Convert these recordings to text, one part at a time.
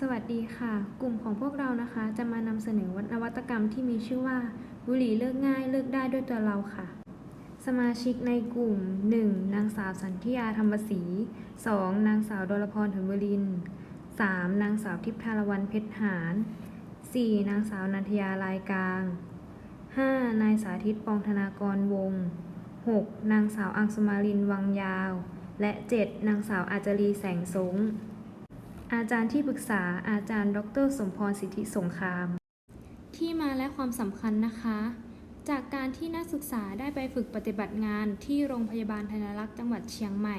สวัสดีค่ะ กลุ่มของพวกเรานะคะ จะมานำเสนอนวัตกรรมที่มีชื่อว่า บุหรี่เลิกง่ายเลิกได้ด้วยตัวเราค่ะ สมาชิกในกลุ่ม 1. นางสาวสันธิยาธรรมศรี 2. นางสาวดลพรถินวริน 3. นางสาวทิพย์ธารวันเพชรหาร 4. นางสาวนันทยาลายกลาง 5. นายสาธิตปองธนากรวง 6. นางสาวอังสุมารินวังยาว และ 7. นางสาวอาจารีแสงสง อาจารย์ที่ปรึกษาอาจารย์ ดร สมพรสิทธิสงคราม ที่มาและความสำคัญนะคะ จากการที่นักศึกษาได้ไปฝึกปฏิบัติงานที่โรงพยาบาลธนรักษ์จังหวัดเชียงใหม่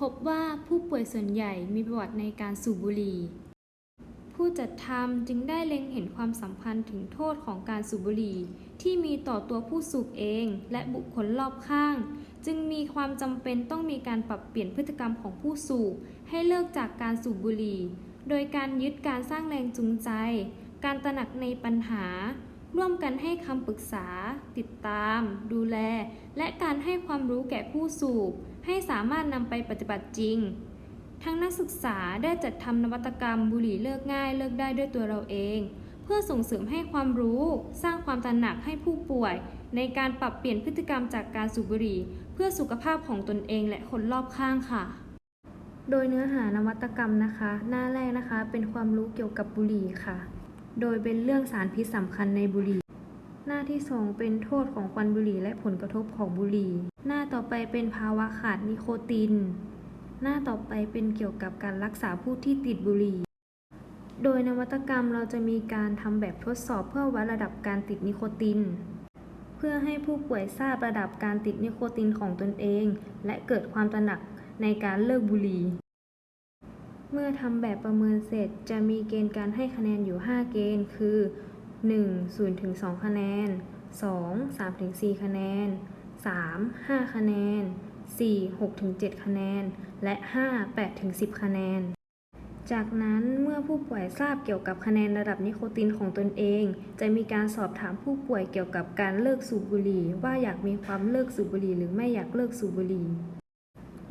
พบว่าผู้ป่วยส่วนใหญ่มีประวัติในการสูบบุหรี่ ผู้จัดทำจึงได้เล็งเห็นความสัมพันธ์ถึงโทษของการสูบบุหรี่ ที่มีต่อตัวผู้สูบเอง และบุคคลรอบข้าง จึงมีความจำเป็นต้องมีการปรับเปลี่ยนพฤติกรรมของผู้สูบ ให้เลิกจากการสูบบุหรี่ โดยการยึดการสร้างแรงจูงใจ การตระหนักในปัญหา ร่วมกันให้คำปรึกษา ติดตาม ดูแล และการให้ความรู้แก่ผู้สูบ ให้สามารถนำไปปฏิบัติจริง ทั้งนักศึกษาได้จัดทำนวัตกรรมบุหรี่เลิกง่ายเลิกได้ด้วยตัวเราเอง เพื่อส่งเสริมให้ความรู้ สร้างความตระหนักให้ผู้ป่วย ในการปรับเปลี่ยนพฤติกรรมจากการสูบบุหรี่ เพื่อสุขภาพของตนเองและคนรอบข้างค่ะ โดยเนื้อหานวัตกรรมนะคะ หน้าแรกนะคะ เป็นความรู้เกี่ยวกับบุหรี่ค่ะ โดยเป็นเรื่องสารพิษสำคัญในบุหรี่ หน้าที่สองเป็นโทษของควันบุหรี่และผลกระทบของบุหรี่ หน้าต่อไปเป็นภาวะขาดนิโคติน หน้าต่อไปเป็นเกี่ยวกับการรักษาผู้ที่ติดบุหรี่โดยนวัตกรรมเราจะมีการทำแบบทดสอบเพื่อวัดระดับการติดนิโคติน พื่อให้ผู้ป่วยทราบระดับการติดนิโคตินของตนเอง และเกิดความตระหนักในการเลิกบุหรี่ เมื่อทำแบบประเมินเสร็จจะมีเกณฑ์การให้คะแนนอยู่ 5 เกณฑ์ คือ 1 0ถึง2คะแนน 2 3ถึง4คะแนน 3 5 คะแนน 4 6ถึง7คะแนน และ 5 8ถึง10 คะแนน จากนั้นเมื่อผู้ป่วยทราบเกี่ยวกับคะแนนระดับนิโคตินของตนเอง จะมีการสอบถามผู้ป่วยเกี่ยวกับการเลิกสูบบุหรี่ ว่าอยากมีความเลิกสูบบุหรี่หรือไม่อยากเลิกสูบบุหรี่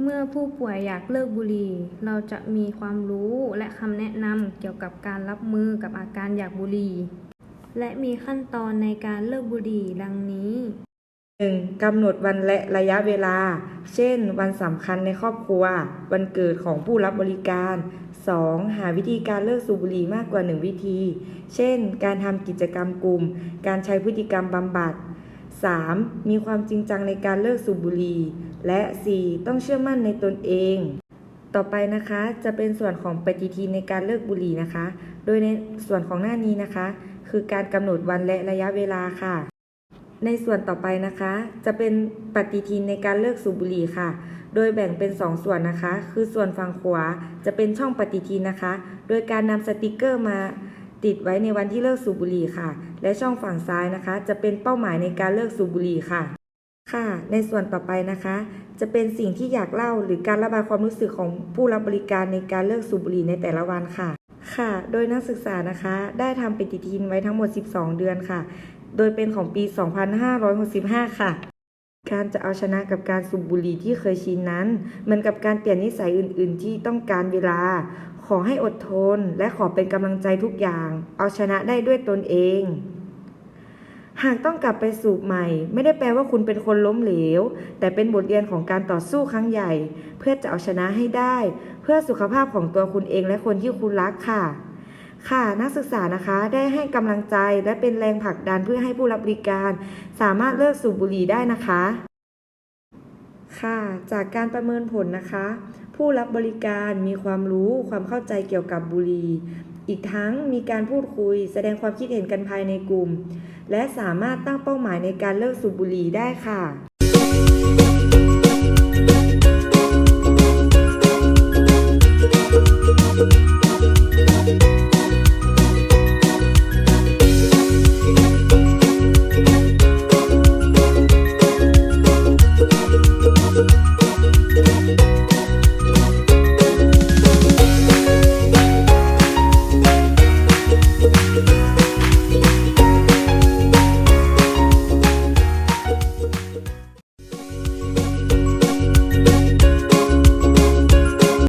เมื่อผู้ป่วยอยากเลิกบุหรี่ เราจะมีความรู้และคำแนะนำเกี่ยวกับการรับมือกับอาการอยากบุหรี่ และมีขั้นตอนในการเลิกบุหรี่ดังนี้ 1. กำหนดวันและระยะเวลา เช่น วันสำคัญในครอบครัว วันเกิดของผู้รับบริการ 2. หาวิธีการเลิกสูบบุหรี่มากกว่า 1 วิธี เช่น การทำกิจกรรมกลุ่ม การใช้พฤติกรรมบำบัด 3. มีความจริงจังในการเลิกสูบบุหรี่ และ 4. ต้องเชื่อมั่นในตนเอง ต่อไปนะคะจะเป็นส่วนของปฏิทินในการเลิกบุหรี่นะคะ โดยในส่วนของหน้านี้นะคะ คือการกำหนดวันและระยะเวลาค่ะ ในส่วนต่อไปนะคะ จะเป็นปฏิทินในการเลิกสูบบุหรี่ค่ะ โดยแบ่งเป็น 2 ส่วนนะคะ คือส่วนฝั่งขวาจะเป็นช่องปฏิทินนะคะ โดยการนำสติกเกอร์มาติดไว้ในวันที่เลิกสูบบุหรี่ค่ะ และช่องฝั่งซ้ายนะคะ จะเป็นเป้าหมายในการเลิกสูบบุหรี่ค่ะ ค่ะ ในส่วนต่อไปนะคะ จะเป็นสิ่งที่อยากเล่าหรือการระบายความรู้สึกของผู้รับบริการในการเลิกสูบบุหรี่ในแต่ละวันค่ะ ค่ะ โดยนักศึกษานะคะ ได้ทำปฏิทินไว้ทั้งหมด 12 เดือนค่ะ โดยเป็นของปี 2565 ค่ะ การจะเอาชนะกับการสูบบุหรี่ที่เคยชินนั้น เหมือนกับการเปลี่ยนนิสัยอื่น ๆ ที่ต้องการเวลา ขอให้อดทน และขอเป็นกำลังใจทุกอย่าง เอาชนะได้ด้วยตนเอง หากต้องกลับไปสูบใหม่ ไม่ได้แปลว่าคุณเป็นคนล้มเหลว แต่เป็นบทเรียนของการต่อสู้ครั้งใหญ่ เพื่อจะเอาชนะให้ได้ เพื่อสุขภาพของตัวคุณเองและคนที่คุณรักค่ะ ค่ะนักศึกษานะคะได้ให้กำลังใจและเป็นแรงผลักดันเพื่อให้ผู้รับบริการ สามารถเลิกสูบบุหรี่ได้นะคะ ค่ะ จากการประเมินผลนะคะ ผู้รับบริการมีความรู้ความเข้าใจเกี่ยวกับบุหรี่อีกทั้งมีการพูดคุย แสดงความคิดเห็นกันภายในกลุ่ม และสามารถตั้งเป้าหมายในการเลิกสูบบุหรี่ได้ค่ะ